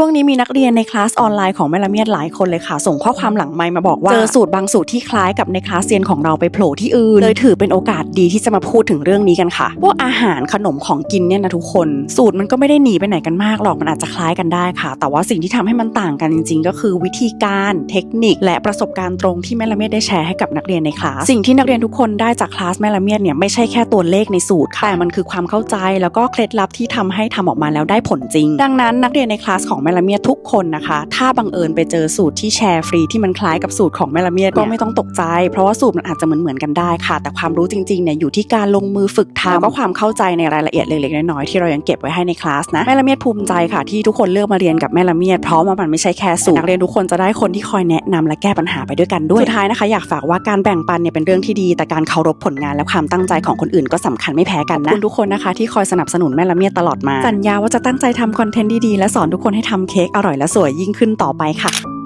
ช่วงนี้มีนักเรียนในคลาสออนไลน์ของแม่ละเมียดหลายคนเลยค่ะ ส่งข้อความหลังไมค์มาบอกว่าเจอสูตรบางสูตรที่คล้ายกับในคลาสเรียนของเราไปโผล่ที่อื่นเลยถือเป็นโอกาสดีที่จะมาพูดถึงเรื่องนี้กันค่ะพวกอาหารขนมของกินเนี่ยนะทุกคน สูตรมันก็ไม่ได้หนีไปไหนกันมากหรอกมันอาจจะคล้ายกันได้ค่ะ แต่ว่าสิ่งที่ทำให้มันต่างกันจริง ๆ ก็คือวิธีการเทคนิค และประสบการณ์ตรงที่แม่ละเมียดได้แชร์ให้กับนักเรียนในคลาสสิ่งที่นักเรียนทุกคนได้จากคลาสแม่ละเมียดเนี่ยไม่ใช่แค่ตัวเลขในสูตรค่ะแต่มันคือความเข้าใจแล้วก็เคล็ดลับที่ทำให้ทำออกมาแล้วได้ผลจริง ดังนั้นนักเรียนในคลาสของแม่ละเมียดทุกคนนะคะ ถ้าบังเอิญไปเจอสูตรที่แชร์ฟรีที่มันคล้ายกับสูตรของแม่ละเมียดก็ไม่ต้องตกใจ เพราะว่าสูตรมันอาจจะเหมือนเหมือนๆกันได้ค่ะ แต่ความรู้จริงๆเนี่ยอยู่ที่การลงมือฝึกทำแล้วก็ความเข้าใจในรายละเอียดเล็กๆน้อยๆที่เรายังเก็บไว้ให้ในคลาสนะแม่ละเมียดภูมิใจค่ะที่ทุกคนเลือกมาเรียนกับแม่ละเมียดเพราะว่ามันไม่ใช่แค่สูตรนักเรียนทุกคนจะได้คนที่คอยแนะนำและแก้ปัญหาไปด้วยกันด้วยสุดท้ายนะคะอยากฝากว่าการแบ่งปันเนี่ยเป็นเรื่องที่ดี แต่การเคารพผลงานและความตั้งใจของคนอื่นก็สำคัญไม่แพ้กันนะขอบคุณทุกคนนะคะที่คอยสนับสนุนแม่ละเมียดตลอดมาสัญญาว่าจะตั้งใจทำคอนเทนต์ดีๆและสอนทุกคนให้ทำเค้กอร่อยและสวยยิ่งขึ้นต่อไปค่ะ